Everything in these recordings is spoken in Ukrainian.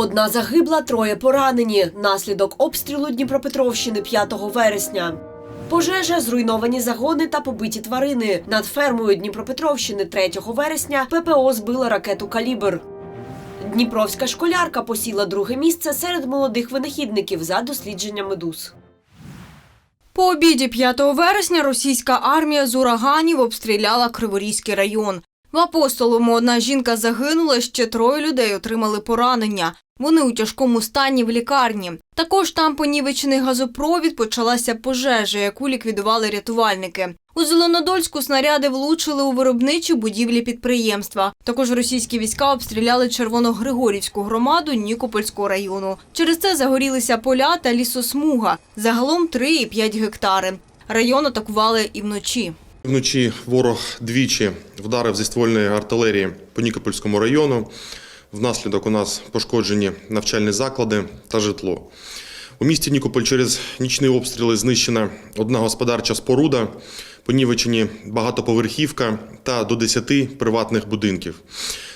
Одна загибла, троє поранені. Наслідок обстрілу Дніпропетровщини 5 вересня. Пожежа, зруйновані загони та побиті тварини. Над фермою Дніпропетровщини 3 вересня ППО збила ракету Калібр. Дніпровська школярка посіла друге місце серед молодих винахідників за дослідження медуз. По обіді 5 вересня російська армія з ураганів обстріляла Криворізький район. В Апостолому одна жінка загинула, ще троє людей отримали поранення. Вони у тяжкому стані в лікарні. Також там понівечений газопровід почалася пожежа, яку ліквідували рятувальники. У Зеленодольську снаряди влучили у виробничі будівлі підприємства. Також російські війська обстріляли Червоногригорівську громаду Нікопольського району. Через це загорілися поля та лісосмуга. Загалом 3,5 гектари. Район атакували і вночі. Вночі ворог двічі вдарив зі ствольної артилерії по Нікопольському району. Внаслідок у нас пошкоджені навчальні заклади та житло. У місті Нікополь через нічні обстріли знищена одна господарча споруда, понівечені багатоповерхівка та до 10 приватних будинків.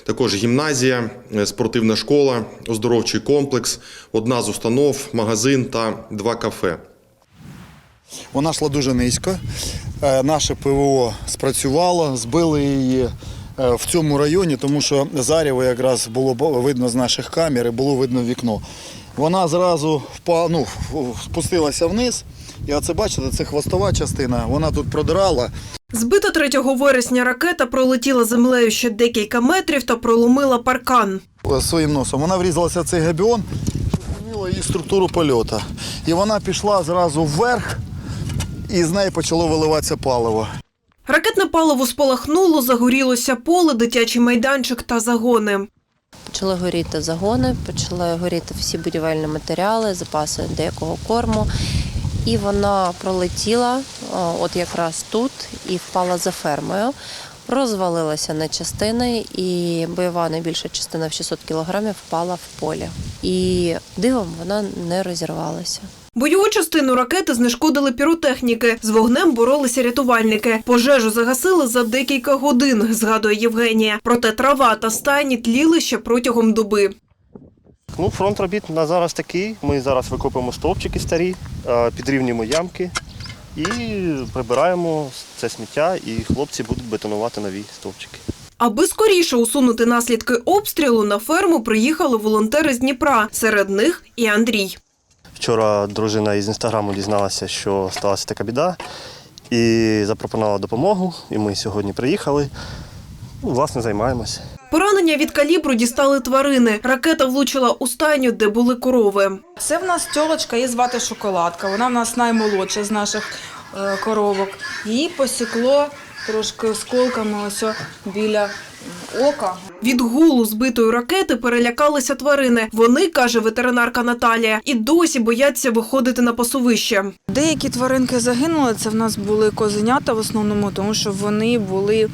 Також гімназія, е, спортивна школа, оздоровчий комплекс, одна з установ, магазин та два кафе. Вона йшла дуже низько. Е, Наше ПВО спрацювало, збили її е, в цьому районі, тому що заріво якраз було видно з наших камер і було видно вікно. Вона зразу впа- ну, спустилася вниз. І оце бачите, це хвостова частина. Вона тут продирала. Збита 3 вересня ракета пролетіла землею ще декілька метрів та проломила паркан. е, своїм носом. Вона врізалася в цей габіон, її структуру польоту. І вона пішла зразу вверх, і з неї почало виливатися паливо. Ракетне паливо спалахнуло, загорілося поле, дитячий майданчик та загони. Почали горіти загони, почали горіти всі будівельні матеріали, запаси деякого корму. І вона пролетіла от якраз тут і впала за фермою. Розвалилася на частини, і бойова найбільша частина в 600 кілограмів впала в полі. І дивом вона не розірвалася. Бойову частину ракети знешкодили піротехніки. З вогнем боролися рятувальники. Пожежу загасили за декілька годин, згадує Євгенія. Проте трава та стайні тліли ще протягом доби. Ну, фронт робіт на зараз такий. Ми зараз викопуємо стовпчики старі, е, підрівнюємо ямки і прибираємо це сміття, і хлопці будуть бетонувати нові стовпчики. Аби скоріше усунути наслідки обстрілу, на ферму приїхали волонтери з Дніпра. Серед них і Андрій. Вчора дружина із інстаграму дізналася, що сталася така біда, і запропонувала допомогу. І ми сьогодні приїхали. Ну, власне, займаємося. Поранення від калібру дістали тварини. Ракета влучила у стайню, де були корови. Це в нас тьолочка, її звати Шоколадка. Вона в нас наймолодша з наших е, коровок. Її посікло трошки осколками ось біля ока. Від гулу збитої ракети перелякалися тварини. Вони, каже ветеринарка Наталія, і досі бояться виходити на пасовище. Деякі тваринки загинули. Це в нас були козенята в основному, тому що вони були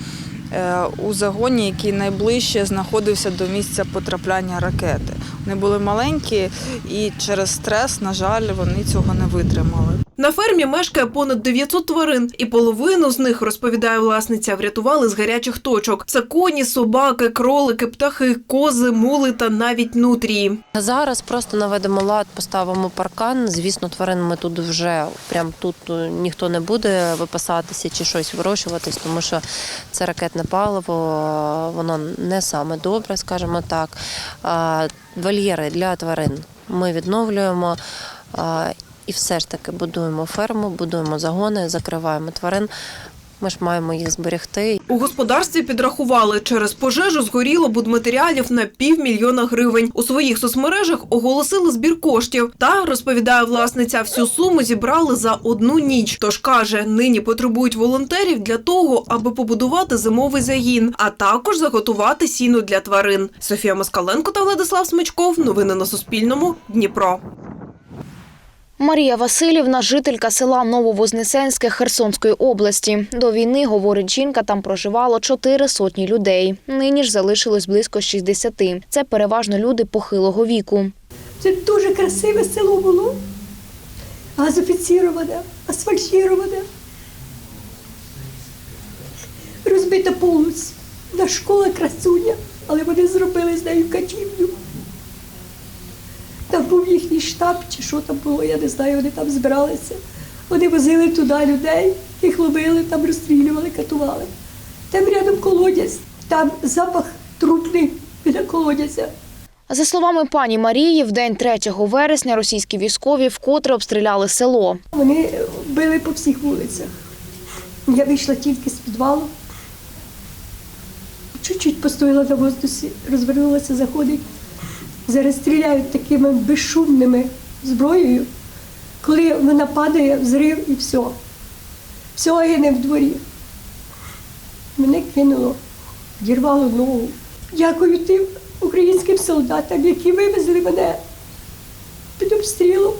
е, у загоні, який найближче знаходився до місця потрапляння ракети. Вони були маленькі і через стрес, на жаль, вони цього не витримали. На фермі мешкає понад 900 тварин, і половину з них, розповідає власниця, врятували з гарячих точок. Це коні, собаки, кролики, птахи, кози, мули та навіть нутрії. Зараз просто наведемо лад, поставимо паркан. Звісно, тварин ми тут вже прям тут е, ніхто не буде випасатися чи щось вирощуватись, тому що це ракетне паливо, е, воно не саме добре, скажімо так. Вольєри для тварин ми відновлюємо. І все ж таки будуємо ферму, будуємо загони, закриваємо тварин. Ми ж маємо їх зберегти. У господарстві підрахували, через пожежу згоріло будматеріалів на півмільйона гривень. У своїх соцмережах оголосили збір коштів. Та розповідає власниця, всю суму зібрали за одну ніч. Тож каже, нині потребують волонтерів для того, аби побудувати зимовий загін, а також заготувати сіно для тварин. Софія Москаленко та Владислав Смичков. Новини на Суспільному. Дніпро. Марія Васильівна, жителька села Нововознесенське Херсонської області. До війни, говорить жінка, там проживало чотири сотні людей. Нині ж залишилось близько 60. Це переважно люди похилого віку. Це дуже красиве село було. Газофіціроване, асфальтіроване. Розбита повністю. На школа красуня, але вони зробили з нею катівню. Був їхній штаб, чи що там було, я не знаю, вони там збиралися. Вони возили туди людей, їх ловили, там розстрілювали, катували. Там рядом колодязь, там запах трупний біля колодязя. За словами пані Марії, в день 3 вересня російські військові вкотре обстріляли село. Вони били по всіх вулицях. Я вийшла тільки з підвалу. Чуть-чуть постояла на воздусі, розвернулася, заходить. Зараз стріляють такими безшумними зброєю. Коли вона падає, взрив і все. Все гине в дворі. Мене кинуло, дірвало ногу. Дякую тим українським солдатам, які вивезли мене під обстрілом.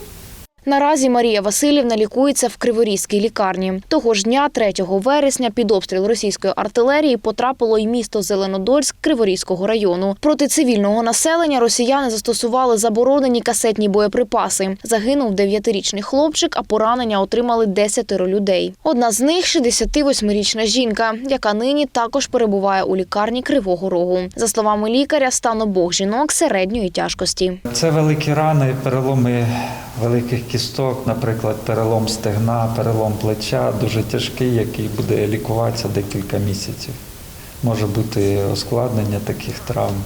Наразі Марія Васильівна лікується в Криворізькій лікарні. Того ж дня, 3 вересня, під обстріл російської артилерії потрапило й місто Зеленодольськ Криворізького району. Проти цивільного населення росіяни застосували заборонені касетні боєприпаси. Загинув 9-річний хлопчик, а поранення отримали 10 людей. Одна з них – 68-річна жінка, яка нині також перебуває у лікарні Кривого Рогу. За словами лікаря, стан обох жінок середньої тяжкості. Це великі рани, переломи великих кісток, наприклад, перелом стегна, перелом плеча, дуже тяжкий, який буде лікуватися декілька місяців. Може бути ускладнення таких травм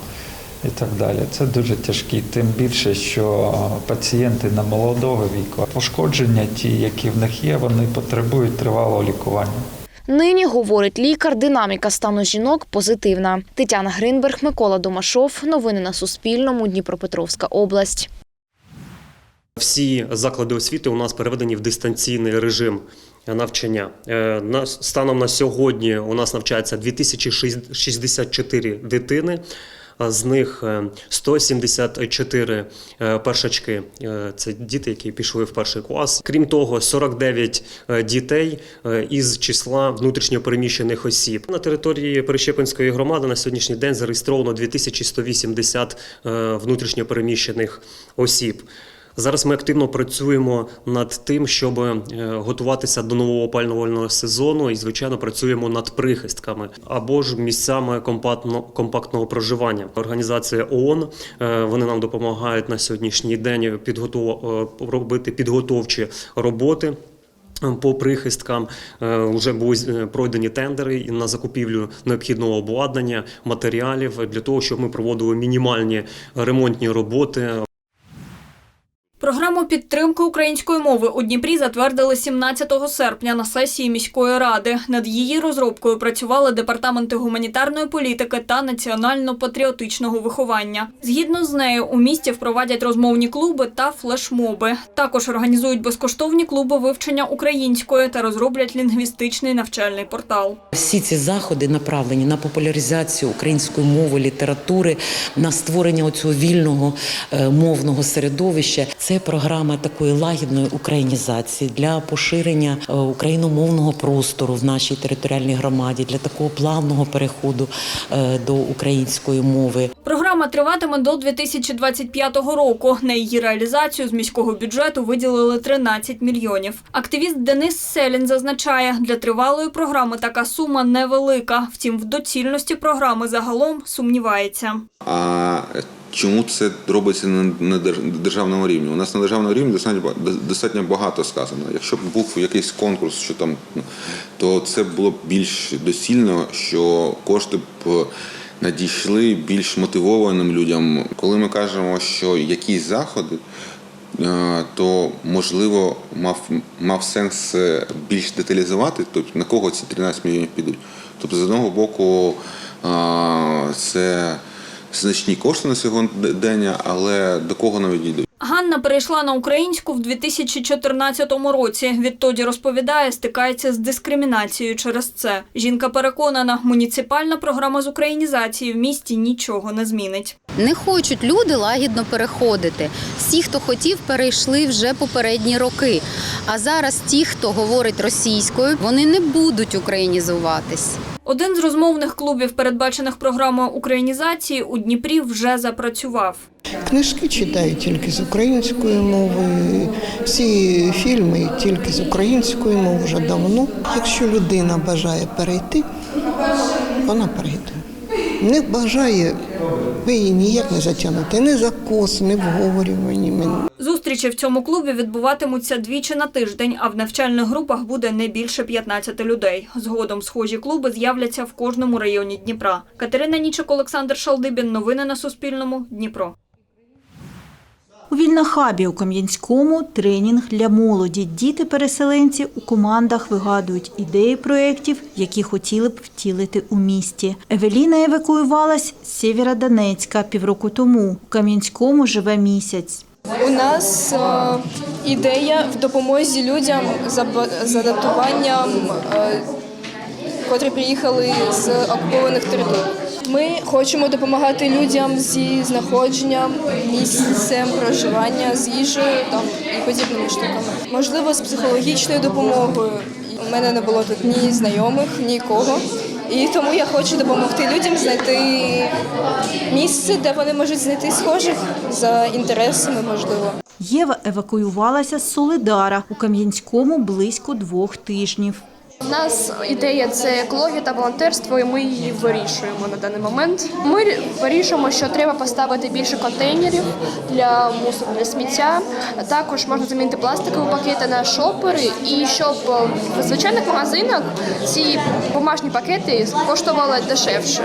і так далі. Це дуже тяжкі, тим більше, що пацієнти на молодого віку, пошкодження, ті, які в них є, вони потребують тривалого лікування. Нині, говорить лікар, динаміка стану жінок позитивна. Тетяна Гринберг, Микола Домашов. Новини на Суспільному. Дніпропетровська область. Всі заклади освіти у нас переведені в дистанційний режим навчання. Е, Станом на сьогодні у нас навчається 2064 дитини. З них е, 174 е, першачки Е, це діти, які пішли в перший клас. Крім того, 49 е, дітей із числа внутрішньопереміщених осіб. На території Перещепинської громади на сьогоднішній день зареєстровано 2180 е, внутрішньопереміщених осіб. Зараз ми активно працюємо над тим, щоб е, готуватися до нового опалювального сезону, і звичайно працюємо над прихистками або ж місцями компактно, компактного проживання. Організація ООН е, вони нам допомагають на сьогоднішній день підготов... е, робити підготовчі роботи. По прихисткам вже були пройдені тендери на закупівлю необхідного обладнання, матеріалів для того, щоб ми проводили мінімальні ремонтні роботи Програму підтримки української мови у Дніпрі затвердили 17 серпня на сесії міської ради. Над її розробкою працювали департаменти гуманітарної політики та національно-патріотичного виховання. Згідно з нею, у місті впровадять розмовні клуби та флешмоби. Також організують безкоштовні клуби вивчення української та розроблять лінгвістичний навчальний портал. Всі ці заходи направлені на популяризацію української мови, літератури, на створення цього вільного е, мовного середовища. Це програма такої лагідної українізації для поширення е, україномовного простору в нашій територіальній громаді, для такого плавного переходу е, до української мови. Програма триватиме до 2025 року. На її реалізацію з міського бюджету виділили 13 мільйонів. Активіст Денис Селін зазначає, для тривалої програми така сума невелика. Втім, в доцільності програми загалом сумнівається. А чому це робиться на державному рівні? У нас на державному рівні достатньо багато сказано. Якщо б був якийсь конкурс, що там, ну, то це було б більш доцільно, що кошти б надійшли більш мотивованим людям. Коли ми кажемо, що якісь заходи. е, То можливо мав мав сенс е, більш деталізувати, тобто на кого ці 13 мільйонів підуть. Тобто, з одного боку, е, це значні кошти на сьогодні, але до кого навіть йдуть? Ганна перейшла на українську в 2014 році. Відтоді розповідає, стикається з дискримінацією через це. Жінка переконана, муніципальна програма з українізації в місті нічого не змінить. Не хочуть люди лагідно переходити. Всі, хто хотів, перейшли вже попередні роки. А зараз ті, хто говорить російською, вони не будуть українізуватись. Один з розмовних клубів, передбачених програмою українізації, у Дніпрі вже запрацював. Книжки читаю тільки з української мови, всі фільми тільки з української мови вже давно. Якщо людина бажає перейти, вона перейде. не бажає, ви її ніяк не затягнете, ні за кос, ні вговорюваннями. Зустрічі в цьому клубі відбуватимуться двічі на тиждень, а в навчальних групах буде не більше 15 людей. Згодом схожі клуби з'являться в кожному районі Дніпра. Катерина Нічик, Олександр Шалдибін. Новини на Суспільному. Дніпро. У Вільнахабі у Кам'янському тренінг для молоді. Діти-переселенці у командах вигадують ідеї проєктів, які хотіли б втілити у місті. Евеліна евакуювалась з Сєвєродонецька півроку тому. У Кам'янському живе місяць. У нас е, ідея в допомозі людям за, ба- з адаптуванням, е, котрі приїхали з окупованих територій. Ми хочемо допомагати людям зі знаходженням, місцем проживання, з їжею там, і подібними штуками. Можливо, з психологічною допомогою. У мене не було тут ні знайомих, нікого. І тому я хочу допомогти людям знайти місце, де вони можуть знайти схожих за інтересами, можливо. Єва евакуювалася з Солидара. У Кам'янському близько двох тижнів. У нас ідея це екологія та волонтерство, і ми її вирішуємо на даний момент. Ми вирішуємо, що треба поставити більше контейнерів для мусору для сміття. Також можна замінити пластикові пакети на шопери, і щоб в звичайних магазинах ці бумажні пакети коштували дешевше.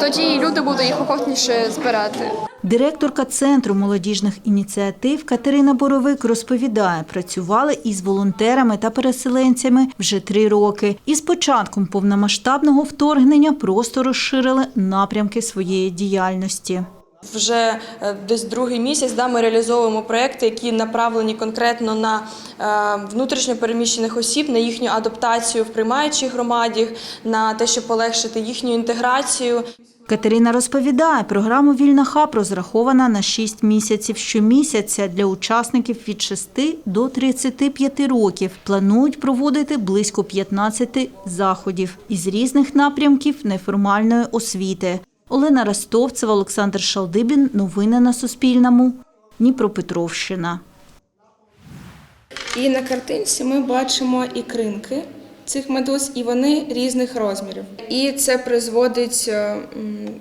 Тоді люди будуть їх охотніше збирати. Директорка Центру молодіжних ініціатив Катерина Боровик розповідає, працювали із волонтерами та переселенцями вже три роки. І з початком повномасштабного вторгнення просто розширили напрямки своєї діяльності. Вже е, десь другий місяць да, ми реалізовуємо проекти, які направлені конкретно на е, внутрішньо переміщених осіб, на їхню адаптацію в приймаючій громаді, на те, щоб полегшити їхню інтеграцію. Катерина розповідає, програма Вільна хаб розрахована на 6 місяців щомісяця для учасників від 6 до 35 років. Планують проводити близько 15 заходів із різних напрямків неформальної освіти. Олена Ростовцева, Олександр Шалдибін. Новини на Суспільному. Дніпропетровщина. І на картинці ми бачимо ікринки цих медуз, і вони різних розмірів. І це призводить е,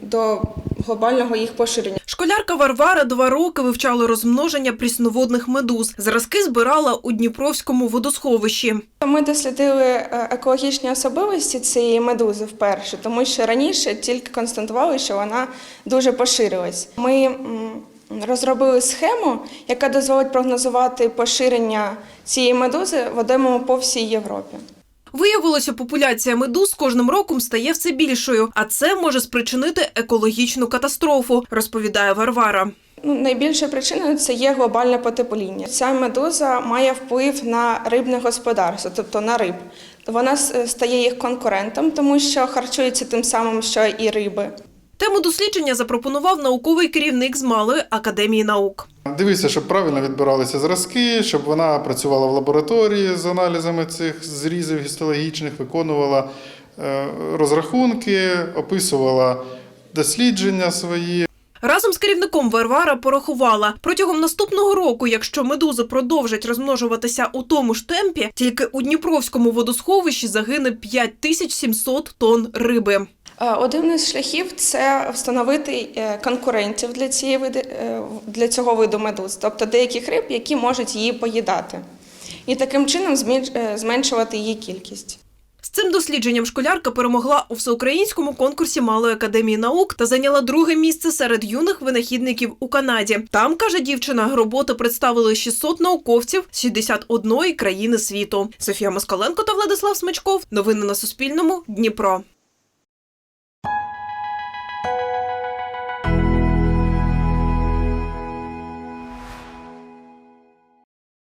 до глобального їх поширення. Школярка Варвара два роки вивчала розмноження прісноводних медуз. Зразки збирала у Дніпровському водосховищі. Ми дослідили е, екологічні особливості цієї медузи вперше, тому що раніше тільки констатували, що вона дуже поширилась. Ми розробили схему, яка дозволить прогнозувати поширення цієї медузи водоймами по всій Європі. Виявилося, популяція медуз з кожним роком стає все більшою, а це може спричинити екологічну катастрофу, розповідає Варвара. Ну, найбільшою причиною це є глобальне потепління. Ця медуза має вплив на рибне господарство, тобто на риб. Вона стає їх конкурентом, тому що харчується тим самим, що і риби. Тему дослідження запропонував науковий керівник з Малої академії наук. Дивися, щоб правильно відбиралися зразки, щоб вона працювала в лабораторії з аналізами цих зрізів гістологічних, виконувала е, розрахунки, описувала дослідження свої. Разом з керівником Варвара порахувала протягом наступного року, якщо медузи продовжать розмножуватися у тому ж темпі, тільки у Дніпровському водосховищі загине 5700 тонн риби. Е, Один із шляхів це встановити е, конкурентів для цієї види е, для цього виду медуз, тобто деяких риб, які можуть її поїдати, і таким чином зменшувати її кількість. З цим дослідженням школярка перемогла у всеукраїнському конкурсі Малої академії наук та зайняла друге місце серед юних винахідників у Канаді. Там, каже дівчина, роботи представили 600 науковців з 61 країни світу. Софія Москаленко та Владислав Смичков. Новини на Суспільному. Дніпро.